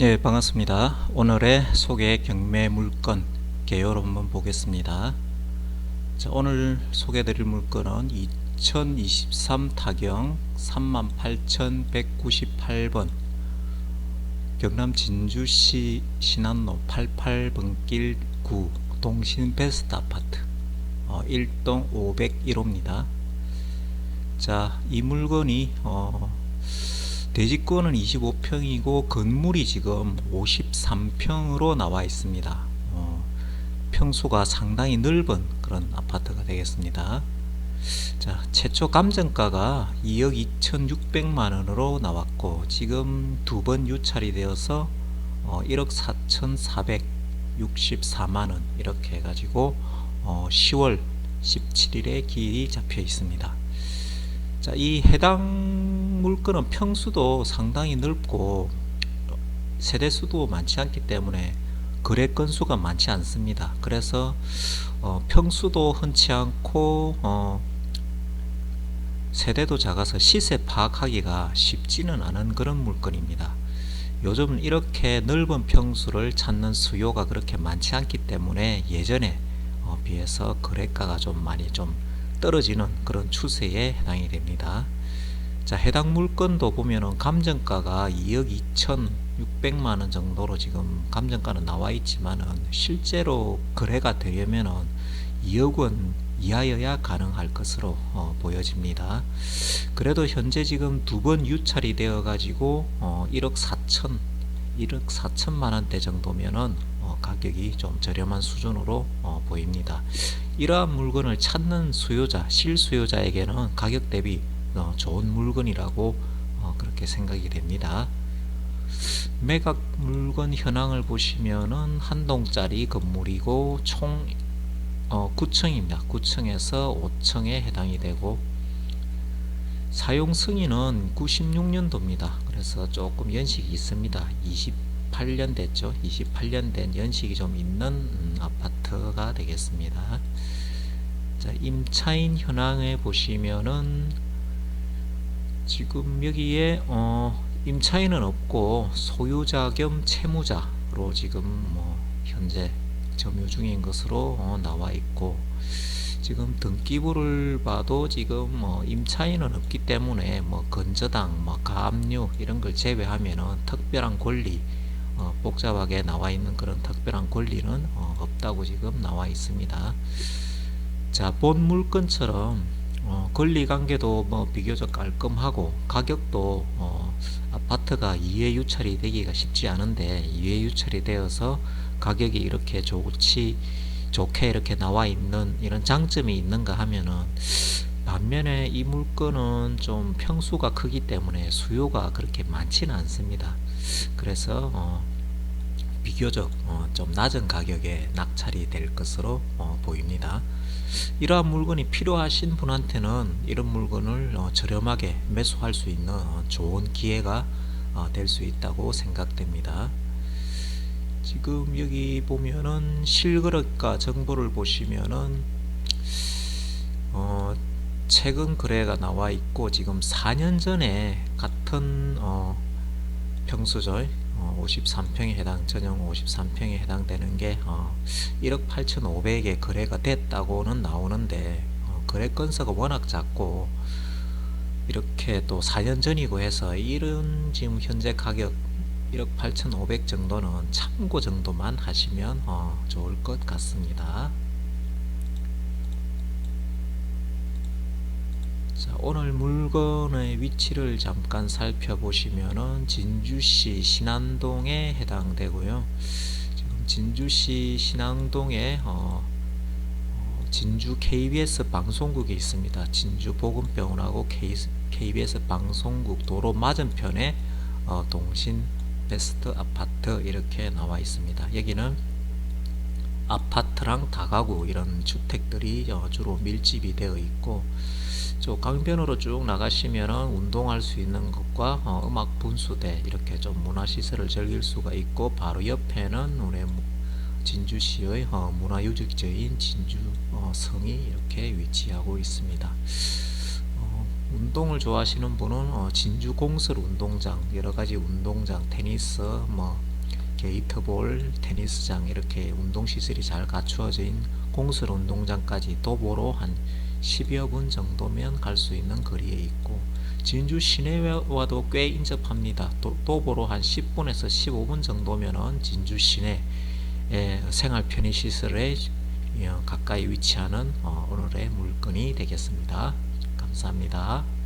네, 반갑습니다. 오늘의 소개 경매 물건 개요를 한번 보겠습니다. 자, 오늘 소개드릴 물건은 2023 타경 38,198번 경남 진주시 신안로 88번길 9 동신 베스트 아파트 어, 1동 501호입니다. 자, 이 물건이 어, 대지권은 25평이고 건물이 지금 53평으로 나와 있습니다. 어, 평수가 상당히 넓은 그런 아파트가 되겠습니다. 자, 최초 감정가가 2억 2,600만 원으로 나왔고 지금 두 번 유찰이 되어서 어, 1억 4,464만 원 이렇게 해가지고 어, 10월 17일에 기일이 잡혀 있습니다. 자, 이 해당 물건은 평수도 상당히 넓고 세대수도 많지 않기 때문에 거래 건수가 많지 않습니다. 그래서 어, 평수도 흔치 않고 어, 세대도 작아서 시세 파악하기가 쉽지는 않은 그런 물건입니다. 요즘 이렇게 넓은 평수를 찾는 수요가 그렇게 많지 않기 때문에 예전에 어, 비해서 거래가가 좀 많이 좀 떨어지는 그런 추세에 해당이 됩니다. 자, 해당 물건도 보면은 감정가가 2억 2,600만 원 정도로 지금 감정가는 나와 있지만은 실제로 거래가 되려면은 2억 원 이하여야 가능할 것으로 어, 보여집니다. 그래도 현재 지금 두 번 유찰이 되어 가지고 어, 1억 4천 1억 4천만 원대 정도면은 어, 가격이 좀 저렴한 수준으로 어, 보입니다. 이러한 물건을 찾는 수요자, 실수요자에게는 가격 대비 어, 좋은 물건이라고 어, 그렇게 생각이 됩니다. 매각 물건 현황을 보시면은 한 동짜리 건물이고 총 어, 9층입니다. 9층에서 5층에 해당이 되고 사용 승인은 96년도입니다. 그래서 조금 연식이 있습니다. 28년 됐죠. 28년 된 연식이 좀 있는 음, 아파트가 되겠습니다. 자, 임차인 현황에 보시면은 지금 여기에 어, 임차인은 없고 소유자 겸 채무자로 지금 뭐 현재 점유 중인 것으로 어, 나와 있고 지금 등기부를 봐도 지금 뭐 임차인은 없기 때문에 뭐 건저당, 뭐 가압류 이런 걸 제외하면은 특별한 권리 어, 복잡하게 나와 있는 그런 특별한 권리는 어, 없다고 지금 나와 있습니다. 자, 본 물건처럼 어, 권리 관계도 뭐 비교적 깔끔하고 가격도 어, 아파트가 2회 유찰이 되기가 쉽지 않은데 2회 유찰이 되어서 가격이 이렇게 좋지 좋게 이렇게 나와 있는 이런 장점이 있는가 하면은 반면에 이 물건은 좀 평수가 크기 때문에 수요가 그렇게 많지는 않습니다. 그래서 어, 비교적 어, 좀 낮은 가격에 낙찰이 될 것으로 어, 보입니다. 이러한 물건이 필요하신 분한테는 이런 물건을 어, 저렴하게 매수할 수 있는 어, 좋은 기회가 어, 될수 있다고 생각됩니다. 지금 여기 보면은 실거래가 정보를 보시면은 어 최근 거래가 나와 있고 지금 4년 전에 같은 어 평수죠. 어 53평에 해당 전용 53평에 해당되는 게어 1억 8,500에 거래가 됐다고는 나오는데 어 거래 건수가 워낙 작고 이렇게 또 4년 전이고 해서 이런 지금 현재 가격 1억 8,500 정도는 참고 정도만 하시면 어, 좋을 것 같습니다. 자, 오늘 물건의 위치를 잠깐 살펴보시면은 진주시 신안동에 해당되고요. 지금 진주시 신안동에 어, 어, 진주 KBS 방송국이 있습니다. 진주 보건병원하고 KBS 방송국 도로 맞은편에 어, 동신 베스트 아파트 이렇게 나와 있습니다. 여기는 아파트랑 다가구 이런 주택들이 어, 주로 밀집이 되어 있고 저 강변으로 쭉 나가시면 운동할 수 있는 것과 어, 음악 분수대 이렇게 좀 문화 시설을 즐길 수가 있고 바로 옆에는 우리 진주시의 어, 문화유적지인 진주성이 이렇게 위치하고 있습니다. 운동을 좋아하시는 분은 어, 진주 공설 운동장 여러 가지 운동장 테니스 뭐 게이트볼, 테니스장 이렇게 운동 시설이 잘 갖추어진 공설 운동장까지 도보로 한 10여 분 정도면 갈 수 있는 거리에 있고 진주 시내와도 꽤 인접합니다. 도, 도보로 한 10분에서 15분 정도면은 진주 시내 에, 생활 편의 시설에 어, 가까이 위치하는 어, 오늘의 물건이 되겠습니다. 감사합니다.